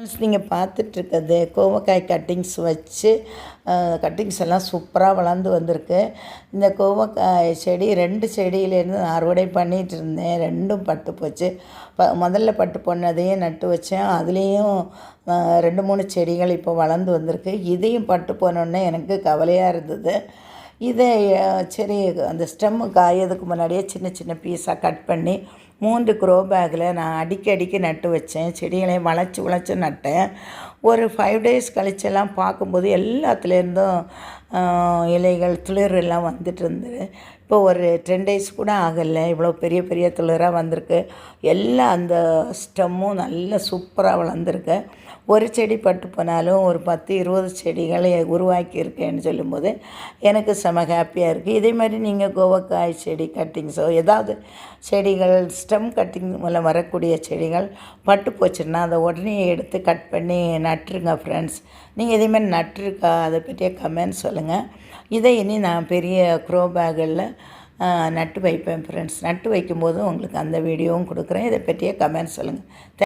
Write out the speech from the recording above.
Friends நீங்கள் பார்த்துட்ருக்கிறது கோவக்காய் cuttings வச்சு கட்டிங்ஸ் எல்லாம் சூப்பராக வளர்ந்து வந்திருக்கு. இந்த கோவக்காய் செடி ரெண்டு செடியிலேருந்து நான் அறுவடை பண்ணிகிட்டு இருந்தேன் ரெண்டும் பட்டு போச்சு. ப முதல்ல பட்டு போனதையும் நட்டு வச்சேன். அதுலேயும் ரெண்டு மூணு செடிகள் இப்போ வளர்ந்து வந்திருக்கு. இதையும் பட்டு போனோன்னே எனக்கு கவலையாக இருந்தது. இதை சரி அந்த ஸ்டெம்மு காயதுக்கு முன்னாடியே சின்ன சின்ன பீஸாக கட் பண்ணி மூன்று க்ரோ பேக்கில் நான் அடிக்கி அடிக்கி நட்டு வச்சேன். செடிகளையும் வளைச்சி வளைச்சி நட்டேன். ஒரு ஃபைவ் டேஸ் கழிச்செல்லாம் பார்க்கும்போது எல்லாத்துலேருந்தும் இலைகள் துளிர் எல்லாம் வந்துட்டு இருந்தது இப்போ ஒரு டென் டேஸ் கூட ஆகலை. இவ்வளோ பெரிய பெரிய துளிராக வந்திருக்கு. எல்லாம் அந்த ஸ்டெம்மும் நல்ல சூப்பராக வளர்ந்துருக்கு. ஒரு செடி பட்டு போனாலும் ஒரு பத்து இருபது செடிகளை உருவாக்கியிருக்கேன்னு சொல்லும்போது எனக்கு செம ஹாப்பியாக இருக்குது. இதே மாதிரி நீங்கள் கோவக்காய் செடி கட்டிங்ஸோ ஏதாவது செடிகள் ஸ்டெம் கட்டிங் மூலம் வரக்கூடிய செடிகள் பட்டு போச்சுன்னா அதை உடனே எடுத்து கட் பண்ணி நட்டுருங்க ஃப்ரெண்ட்ஸ் நீங்கள் இதேமாதிரி நட்டுருக்கா? அதை பற்றிய கமெண்ட் சொல்லுங்கள் இதை இனி நான் பெரிய க்ரோ பேக்கில் நட்டு வைப்பேன் ஃப்ரெண்ட்ஸ் நட்டு வைக்கும்போது உங்களுக்கு அந்த வீடியோவும் கொடுக்குறேன். இதை பற்றிய கமெண்ட் சொல்லுங்கள்